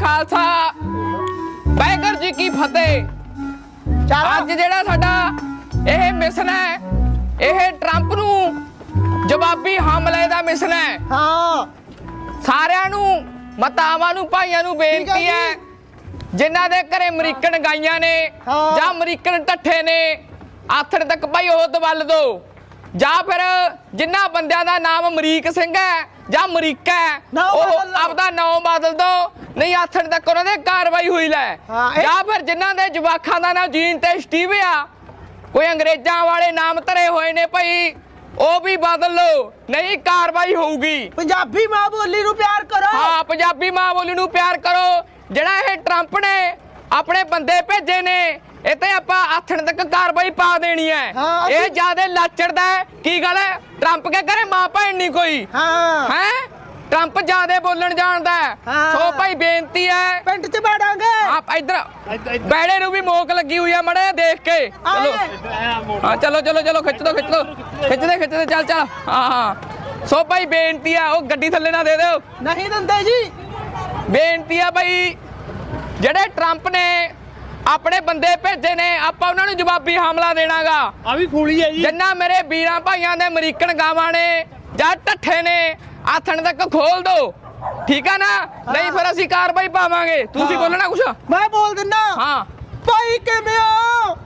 ਖਾਲਸਾ। ਵਾਹਿਗੁਰੂ ਜੀ ਕੀ ਫਤਿਹ। ਅੱਜ ਜਿਹੜਾ ਸਾਡਾ ਇਹ ਮਿਸ਼ਨ ਹੈ ਇਹ ਟਰੰਪ ਨੂੰ ਜਵਾਬੀ ਹਮਲੇ ਦਾ ਮਿਸ਼ਨ ਹੈ। ਹਾਂ। ਸਾਰਿਆਂ ਨੂੰ ਮਤਾਵਾਂ ਨੂੰ ਭਾਈਆਂ ਨੂੰ ਬੇਨਤੀ ਹੈ ਜਿਨ੍ਹਾਂ ਦੇ ਘਰੇ ਅਮਰੀਕਨ ਗਾਈਆਂ ਨੇ। ਜਾਂ ਅਮਰੀਕਨ ਟੱਠੇ ਨੇ ਆਥੜ ਤੱਕ ਭਾਈ ਉਹ ਦਵਲ ਦੋ। ਜਾਂ ਫਿਰ ਜਿਨ੍ਹਾਂ ਬੰਦਿਆਂ ਦਾ ਨਾਮ ਅਮਰੀਕ ਸਿੰਘ ਹੈ ਜਾਂ ਅਮਰੀਕਾ ਹੈ ਨਾਮ ਉਹ ਬਦਲ ਲਓ। ਆਪਦਾ ਨਾਮ ਬਦਲ ਦੋ ਨਹੀਂ ਆਥੜ ਤੱਕ ਉਹਨਾਂ ਦੇ ਕਾਰਵਾਈ ਹੋਈ ਲੈ। ਹਾਂ, ਇਹ- ਜਾਂ ਫਿਰ ਜਿਨ੍ਹਾਂ ਦੇ ਜਵਾਖਾਂ ਦਾ ਨਾਮ ਜੀਨ ਤੇ ਸਟੀਵ ਆ ਕੋਈ ਅੰਗਰੇਜ਼ਾਂ ਵਾਲੇ ਨਾਮ ਧਰੇ ਹੋਏ ਨੇ ਭਾਈ ਉਹ ਵੀ ਬਦਲ ਲਓ ਨਹੀਂ ਕਾਰਵਾਈ ਹੋਊਗੀ। ਪੰਜਾਬੀ ਮਾਂ ਬੋਲੀ ਨੂੰ ਪਿਆਰ ਕਰੋ। ਹਾਂ ਪੰਜਾਬੀ ਮਾਂ ਬੋਲੀ ਨੂੰ ਪਿਆਰ ਕਰੋ। ਜਿਹੜਾ ਇਹ ਟਰੰਪ ਨੇ ਆਪਣੇ ਬੰਦੇ ਭੇਜੇ ਨੇ ਇਹ ਤੇ ਆਪਾਂ ਆਥਣ ਤੱਕ ਕਾਰਵਾਈ ਪਾ ਦੇਣੀ ਹੈ। ਹਾਂ, ਅਸੀਂ- ਇਹ ਜਿਆਦੇ ਲਾਚੜਦਾ ਹੈ। ਕੀ ਗੱਲ ਹੈ? ਟਰੰਪ ਕੇ ਘਰੇ ਮਾਂ ਭੈਣ ਨਹੀਂ ਕੋਈ? ਹਾਂ। ਹੈ? ਟਰੰਪ ਜਿਆਦੇ ਬੋਲਣ ਜਾਣਦਾ ਹੈ। ਹਾਂ। ਸੋ ਭਾਈ ਬੇਨਤੀ ਹੈ ਪਿੰਡ ਚ ਬਾੜਾਂਗੇ ਆਪ ਇਧਰ ਬੈੜੇ ਨੂੰ ਵੀ ਮੋਕ ਲੱਗੀ ਹੋਈ ਆ ਮੜੇ ਦੇਖ ਕੇ। ਚਲੋ। ਹਾਂ ਚਲੋ ਚਲੋ ਚਲੋ ਖਿੱਚ ਦੋ ਖਿੱਚ ਦੋ। ਖਿੱਚਦੇ ਖਿੱਚਦੇ ਚੱਲ ਚੱਲ। ਹਾਂ ਹਾਂ। ਸੋ ਭਾਈ ਬੇਨਤੀ ਆ ਉਹ ਗੱਡੀ ਥੱਲੇ ਨਾ ਦੇ ਦਿਓ। ਨਹੀਂ ਦਿੰਦੇ ਜੀ। ਬੇਨਤੀ ਆ ਬਈ ਜਿਹੜੇ ਟਰੰਪ ਨੇ ਆਪਣੇ ਬੰਦੇ ਭੇਜੇ ਨੇ ਆਪਾਂ ਉਹਨਾਂ ਨੂੰ ਜਵਾਬੀ ਹਮਲਾ ਦੇਣਾਗਾ। ਆ ਵੀ ਖੋਲੀ ਹੈ ਜੀ। ਜਿੰਨਾ ਮੇਰੇ ਵੀਰਾਂ ਭਾਈਆਂ ਦੇ ਅਮਰੀਕਨ ਗਾਵਾਂ ਨੇ ਜਾਂ ਢੱਠੇ ਨੇ ਆਥਣ ਤੱਕ ਖੋਲ ਦੋ। ਠੀਕ ਆ ਨਾ? ਨਹੀਂ ਫਿਰ ਅਸੀਂ ਕਾਰਵਾਈ ਪਾਵਾਂਗੇ। ਤੁਸੀਂ। ਬੋਲਣਾ ਕੁਛ? ਮੈਂ ਬੋਲ ਦਿੰਦਾ ਹਾਂ। ਭਾਈ ਕਿਵੇਂ ਹੋ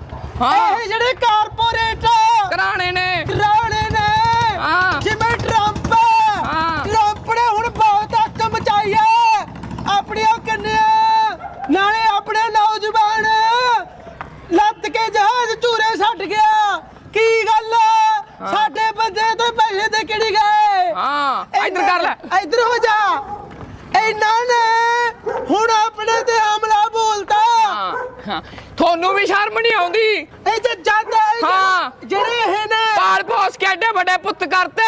ਹਾਂ। ਇਹ ਜਿਹੜੇ ਕਾਰਪੋਰੇਟ ਕਰਾਣੇ ਨੇ ਰਾਣੇ ਨੇ ਹਾਂ। ਜਿਵੇਂ ਟਰੰਪ ਹਾਂ। ਟਰੰਪ ਨੇ ਹੁਣ ਬਹੁਤ ਹੱਕ ਮਚਾਈ ਹੈ ਆਪਣੀਆਂ ਕੰਨਿਆਂ ਨਾਲੇ ਆਪਣੇ ਨੌਜਵਾਨ ਲੱਤ ਕੇ ਜਹਾਜ਼ ਚੂਰੇ ਛੱਡ ਗਿਆ ਕੀ ਗੱਲ ਸਾਡੇ ਬੰਦੇ ਤੇ ਪੈਸੇ ਦੇ ਕਿਹੜੀ ਗਏ ਹਾਂ ਇੱਧਰ ਕਰ ਲੈ ਜਾ ਇਹਨਾਂ ਨੇ ਹੁਣ ਆਪਣੇ ਤੇ ਹਮਲਾ ਬੋਲਤਾ। ਹਾਂ ਹਾਂ। ਤੁਹਾਨੂੰ ਵੀ ਸ਼ਰਮ ਨਹੀਂ ਆਉਂਦੀ? ਇਹ ਜੇ ਜਾਂਦੇ ਹਾਂ। ਜਿਹੜੇ ਇਹ ਨੇ ਪਾਲ ਪੋਸ ਕੇ ਐਡੇ ਵੱਡੇ ਪੁੱਤ ਕਰਤੇ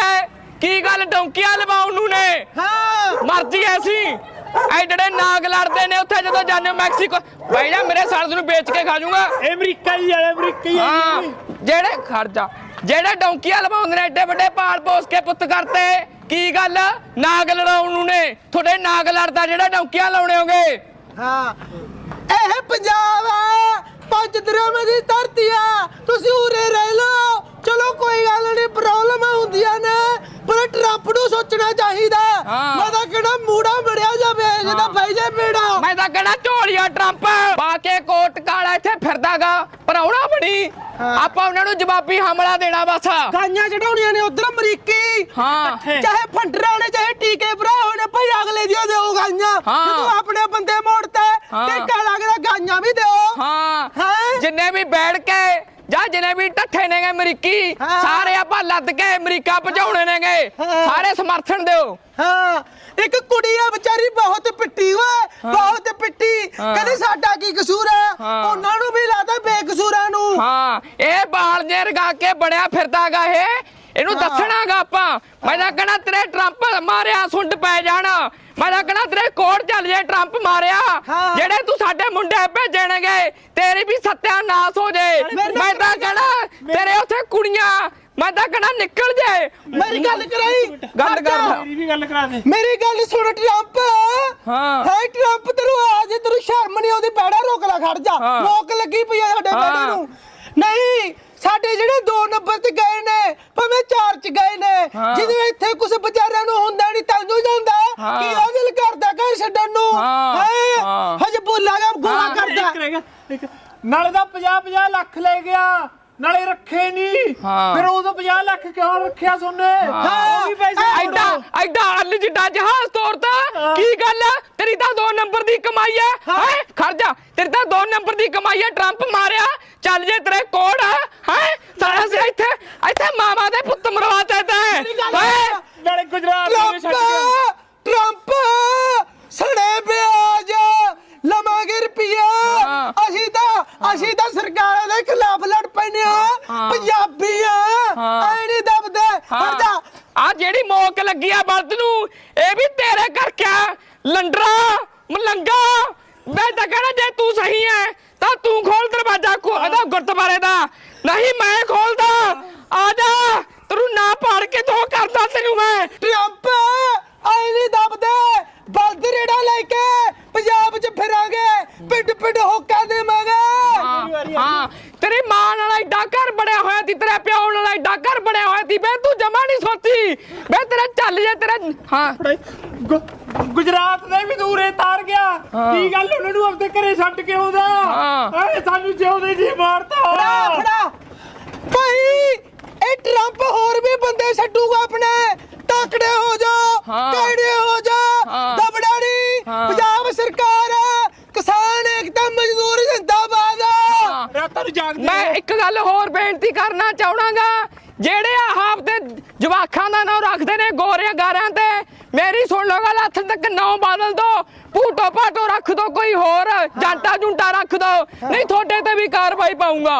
ਕੀ ਗੱਲ ਡੌਂਕੀਆਂ ਲਵਾਉਣ ਨੂੰ ਨੇ? ਹਾਂ। ਮਰਜ਼ੀ ਐਸੀ ਐ ਜਿਹੜੇ ਨਾਗ ਲੜਦੇ ਨੇ ਉੱਥੇ ਜਦੋਂ ਜਾਂਦੇ ਹੋ ਮੈਕਸੀਕੋ। ਬਾਈ ਜਾ ਮੇਰੇ ਸਾਲ ਨੂੰ ਵੇਚ ਕੇ ਖਾ ਜਾਊਂਗਾ ਅਮਰੀਕਾ ਹੀ ਹੈ ਅਮਰੀਕਾ ਹੀ ਹਾਂ ਹੈ। ਜਿਹੜੇ ਖਰਜਾ ਜਿਹੜੇ ਡੌਂਕੀਆਂ ਲਵਾਉਂਦੇ ਨੇ ਐਡੇ ਵੱਡੇ ਪਾਲ ਪੋਸ ਕੇ ਪੁੱਤ ਕਰਤੇ ਕੀ ਗੱਲ? ਨਾਗ ਲੜਾਉਣ ਨੂੰ ਨੇ। ਤੁਹਾਡੇ ਨਾਗ ਲੜਦਾ ਜਿਹੜਾ ਡੌਂਕੀਆਂ ਲਾਉਣੇ ਹੋਗੇ। ਹਾਂ। ਇਹ ਪੰਜਾਬ ਆ। ਪੰਜ ਦਰਿਆਵਾਂ ਦੀ ਧਰਤੀ ਆ। ਤੁਸੀਂ ਉਰੇ ਰਹਿ ਲਓ। ਚਲੋ ਕੋਈ ਗੱਲ ਨਹੀਂ। ਪ੍ਰੋਬਲਮ ਹੁੰਦੀਆਂ ਨੇ। ਪਰ ਟਰੰਪ ਨੂੰ ਸੋਚਣਾ ਚਾਹੀਦਾ। ਮੈਂ ਤਾਂ ਕਿਹੜਾ ਮੂੜਾ ਮੜਿਆ ਜਾਵੇ ਜਿਹਦਾ ਹਾਂ। ਭਾਈ ਜੇ ਮੇੜਾ ਮੈਂ ਤਾਂ ਕਹਿਣਾ ਝੋਲੀਆ ਟਰੰਪ ਪਾ ਕੇ ਕੋਟ ਕਾਲਾ ਇੱਥੇ ਫਿਰਦਾਗਾ ਪਰਾਉਣਾ ਬਣੀ। ਆਪਾਂ ਉਹਨਾਂ ਨੂੰ ਜਵਾਬੀ ਹਮਲਾ ਦੇਣਾ ਬਸ ਗਾਈਆਂ ਚੜਾਉਣੀਆਂ ਨੇ ਉਧਰ ਅਮਰੀਕੀ ਹਾਂ ਚਾਹੇ ਫੰਡਰ ਵਾਲੇ ਚਾਹੇ ਟੀਕੇ ਭਰਾ ਹੋਣੇ ਭਾਈ ਅਗਲੇ ਦੀਆਂ ਦਿਓ ਗਾਈਆਂ ਹਾਂ। ਜਦੋਂ ਆਪਣੇ ਬੰਦੇ ਮੋੜਤੇ ਹਾਂ। ਟੇਕਾ ਲੱਗਦਾ ਗਾਈਆਂ ਵੀ ਦਿਓ ਹਾਂ ਹੈਂ? ਜਿੰਨੇ ਵੀ ਬੈਠ ਕੇ ਜਾਂ ਜਿੰਨੇ ਵੀ ਟੱਠੇ ਨੇਗੇ ਅਮਰੀਕੀ। ਹਾਂ। ਸਾਰੇ ਆਪਾਂ ਲੱਦ ਕੇ ਅਮਰੀਕਾ ਪਹੁੰਚਾਉਣੇ ਨੇਗੇ। ਹਾਂ। ਸਾਰੇ ਸਮਰਥਨ ਦਿਓ। ਹਾਂ। ਇੱਕ ਕੁੜੀ ਆ ਵਿਚਾਰੀ ਬਹੁਤ ਪਿੱਟੀ ਓਏ। ਬਹੁਤ ਪਿੱਟੀ। ਹਾਂ। ਕਹਿੰਦੀ ਸਾਡਾ ਕੀ ਕਸੂਰ ਹੈ? ਹਾਂ। ਉਹਨਾਂ ਨੂੰ ਵੀ ਲਾਦਾ ਬੇਕਸੂਰਾਂ ਨੂੰ। ਹਾਂ। ਇਹ ਬਾਲ ਜੇ ਰਗਾ ਕੇ ਬਣਿਆ ਫਿਰਦਾਗਾ ਇਹ। ਇਹਨੂੰ। ਦੱਸਣਾਗਾ ਆਪਾਂ। ਮੈਂ ਤਾਂ ਕਹਣਾ ਤੇਰੇ ਟਰੰਪ ਮਾਰਿਆ ਸੁੰਡ ਪੈ ਜਾਣਾ। ਮੈਂ ਤਾਂ ਕਹਣਾ ਤੇਰੇ ਕੋਰਟ ਚੱਲ ਜੇ ਟਰੰਪ ਮਾਰਿਆ। ਹਾਂ। ਜਿਹੜੇ ਤੂੰ ਸਾਡੇ ਮੁੰਡੇ ਭੇਜਣਗੇ ਤੇਰੀ ਵੀ ਸੱਤਿਆਨਾਸ਼ ਹੋ ਜੇ। ਮੇਰੇ ਨਾਲ ਮੈਂ ਤਾਂ ਕਹਣਾ ਤੇਰੇ ਉੱਥੇ ਕੁੜੀਆਂ ਮੈਂ ਤਾਂ ਕਹਣਾ ਨਿਕਲ ਜੇ ਮੇਰੀ ਗੱਲ ਕਰਾਈ ਗੱਲ। ਕਰ। ਮੇਰੀ ਵੀ ਗੱਲ ਕਰਾ ਦੇ ਮੇਰੀ ਗੱਲ ਸੁਣ ਟਰੰਪ ਹਾਂ। ਹੈ ਟਰੰਪ ਤੈਨੂੰ ਆ ਜੇ ਤੈਨੂੰ ਸ਼ਰਮ ਨਹੀਂ ਆਉਂਦੀ ਬੈੜਾ ਰੋਕ ਲੈ ਖੜ ਜਾ। ਰੋਕ ਲੱਗੀ ਪਈ ਆ ਸਾਡੇ। ਬੈੜੇ ਨੂੰ ਨਹੀਂ ਸਾਡੇ ਜਿਹੜੇ 2 ਨੰਬਰ ਤੇ ਗਏ ਨੇ ਭਾਵੇਂ 4 ਚ ਗਏ ਨੇ। ਜਿਹਦੇ ਇੱਥੇ ਕੁਝ ਵਿਚਾਰਿਆਂ ਨੂੰ ਹੁੰਦਾ ਨਹੀਂ ਤੈਨੂੰ ਜਾਂਦਾ ਹਾਂ। ਕੀ ਉਹ ਦਿਲ ਕਰਦਾ ਘਰ ਛੱਡਣ ਨੂੰ ਹਾਂ। ਹਜੇ ਬੋਲਾਗਾ ਗੋਆ ਹਾਂ। ਕਰਦਾ ਨਾਲੇ ਦਾ 50 50 ਲੱਖ ਲੈ ਗਿਆ ਨਾਲੇ ਰੱਖੇ ਨਹੀਂ ਹਾਂ। ਫਿਰ ਉਦੋਂ 50 ਲੱਖ ਕਿਉਂ ਰੱਖਿਆ ਸੋਨੇ? ਉਹ ਵੀ ਪੈਸੇ ਐਡਾ ਐਡਾ ਅੱਲ ਜਿੱਡਾ ਜਹਾਜ਼ ਤੋਰਤਾ। ਹਾਂ। ਕੀ ਗੱਲ ਆ? ਤੇਰੀ ਤਾਂ 2 ਨੰਬਰ ਦੀ ਕਮਾਈ ਹੈ ਹਾਂ। ਹੈ? ਖੜ ਜਾ। ਤੇਰੀ ਤਾਂ 2 ਨੰਬਰ ਦੀ ਕਮਾਈ ਹੈ ਟਰੰਪ ਮਾਰਿਆ। ਚੱਲ ਜੇ ਤੇਰੇ ਕੋੜ ਹੈ ਹੈ? ਸਾਰਾ ਸੇ ਇੱਥੇ ਇੱਥੇ ਮਾਮਾ ਦੇ ਪੁੱਤ ਮਰਵਾਤਾ ਤੈਂ ਗੱਲ ਹੈਂ? ਨਾਲੇ ਗੁਜਰਾਤ ਨੂੰ ਛੱਡ ਗਿਆ ਟਰੰਪ ਟਰੰਪ! ਸੜੇ ਪਿਆਜ! ਲਵਾਂਗੇ ਰੁਪਈਆ। ਹਾਂ। ਅਸੀਂ ਤਾਂ ਅਸੀਂ ਤਾਂ ਸਰਕਾਰਾਂ ਦੇ ਖਿਲਾਫ ਲੜ ਪੈਨੇ ਆ। ਹਾਂ। ਪੰਜਾਬੀ ਆ ਹਾਂ। ਐ ਨਹੀਂ ਦਬਦੇ ਹਟ ਜਾ ਆ ਜਿਹੜੀ ਮੋਕ ਲੱਗੀ ਆ ਬਲਦ ਨੂੰ। ਇਹ ਵੀ ਤੇਰੇ ਕਰਕੇ ਆ। ਲੰਡਰਾ ਮਲੰਗਾ। ਮੈਂ ਤਾਂ ਕਹਿਣਾ ਜੇ ਤੂੰ ਸਹੀ ਹੈ ਤਾਂ ਤੂੰ ਖੋਲ ਦਰਵਾਜ਼ਾ ਖੋ ਇਹਦਾ ਗੁਰਦੁਆਰੇ ਦਾ। ਨਹੀਂ ਮੈਂ ਖੋਲਦਾ। ਆ ਜਾ। ਤੈਨੂੰ ਨਾ ਪਾੜ ਕੇ ਦੋ ਕਰਦਾ ਤੈਨੂੰ ਮੈਂ। ਟਰੰਪ ਐ ਨਹੀਂ ਦਬਦੇ। ਬਲਦ ਰੇੜਾ ਲੈ ਕੇ ਪੰਜਾਬ ਪਿੰਡ ਹੋਕਾ ਦੇਵਾਂਗੇ। ਹਾਂ ਤੇਰੀ ਮਾਂ ਨਾਲ ਐਡਾ ਘਰ ਬਣਿਆ ਹੋਇਆ ਸੀ ਤੇਰੇ ਪਿਓ ਨਾਲ ਐਡਾ ਘਰ ਬਣਿਆ ਹੋਇਆ ਸੀ। ਬੇ ਤੂੰ ਜਮਾ ਨਹੀਂ ਸੋਚੀ ਬੇ ਤੇਰਾ ਚੱਲ ਜੇ ਤੇਰਾ ਹਾਂ। ਗੁ- ਗੁਜਰਾਤ ਦੇ ਵੀ ਦੂਰੇ ਤਾਰ ਗਿਆ ਹਾਂ। ਕੀ ਗੱਲ ਉਹਨਾਂ ਨੂੰ ਆਪਣੇ ਘਰੇ ਛੱਡ ਕੇ ਆਉਂਦਾ ਹਾਂ। ਐ ਸਾਨੂੰ ਜਿਉਂਦੇ ਜੀ ਮਾਰਤਾ ਫੜਾ ਫੜਾ ਭਾਈ ਇਹ ਟਰੰਪ ਹੋਰ ਵੀ ਬੰਦੇ ਛੱਡੂਗਾ ਆਪਣੇ ਟਾਕੜੇ ਹੋ ਜਾ ਹਾਂ। ਕਾਇੜੇ ਹੋ ਜਾ ਹਾਂ। ਦਬੜਾੜੀ ਹਾਂ। ਪੰਜਾਬ ਸਰਕਾਰ ਕਿਸਾਨ ਏਕਤਾ ਮਜ਼ਦੂਰ ਜਿੰਦਾਬਾਦ ਹਾਂ। ਰਾਤਾਂ ਨੂੰ ਜਾਗਦੇ ਮੈਂ ਇੱਕ ਗੱਲ ਹੋਰ ਬੇਨਤੀ ਕਰਨਾ ਚਾਹਣਾਗਾ ਜਿਹੜੇ ਆਹ ਆਪਦੇ ਜਵਾਖਾਂ ਦਾ ਨਾਮ ਰੱਖਦੇ ਨੇ ਗੋਰਿਆਂ ਗਾਰਿਆਂ ਤੇ ਮੇਰੀ ਸੁਣ ਲਓ ਗੱਲ ਹੱਥ ਤੱਕ ਨਾਮ ਬਦਲ ਦੋ ਪੂਟੋ ਪਾਟੋ ਰੱਖ ਦੋ ਕੋਈ ਹੋਰ ਜਾਂਟਾ ਜੁੰਟਾ ਰੱਖ ਦੋ। ਨਹੀਂ ਤੁਹਾਡੇ ਤੇ ਵੀ ਕਾਰਵਾਈ ਪਾਉਂਗਾ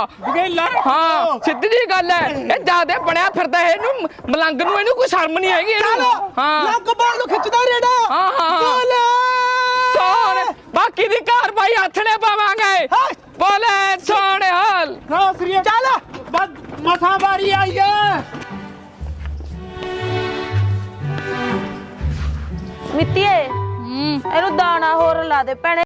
ਹਾਂ ਸਿੱਧੀ ਜੀ ਗੱਲ ਹੈ। ਇਹ ਜਿਆਦੇ ਬਣਿਆ ਫਿਰਦਾ ਇਹਨੂੰ ਮਲੰਗ ਨੂੰ ਇਹਨੂੰ ਕੋਈ ਸ਼ਰਮ ਨਹੀਂ ਹੈਗੀ ਇਹਨੂੰ। ਹਾਂ। ਲੱਗ ਬਾਲ ਨੂੰ ਖਿੱਚਦਾ ਰੇੜਾ। ਹਾਂ, ਹਾਂ, ਸੋਣ। ਬਾਕੀ ਦੀ ਕਾਰਵਾਈ ਹੱਥ ਨੇ ਪਾਵਾਂਗੇ। ਬੋਲੇ ਸੋਣ ਹਾਲ ਹਾਂ ਸ੍ਰੀ ਚੱਲ ਬਸ ਮਸਾਂ ਵਾਰੀ ਆਈ ਐ ਮਿੱਤੀਏ ਇਹਨੂੰ ਦਾਣਾ ਹੋਰ ਲਾ ਦੇ ਭੈਣੇ।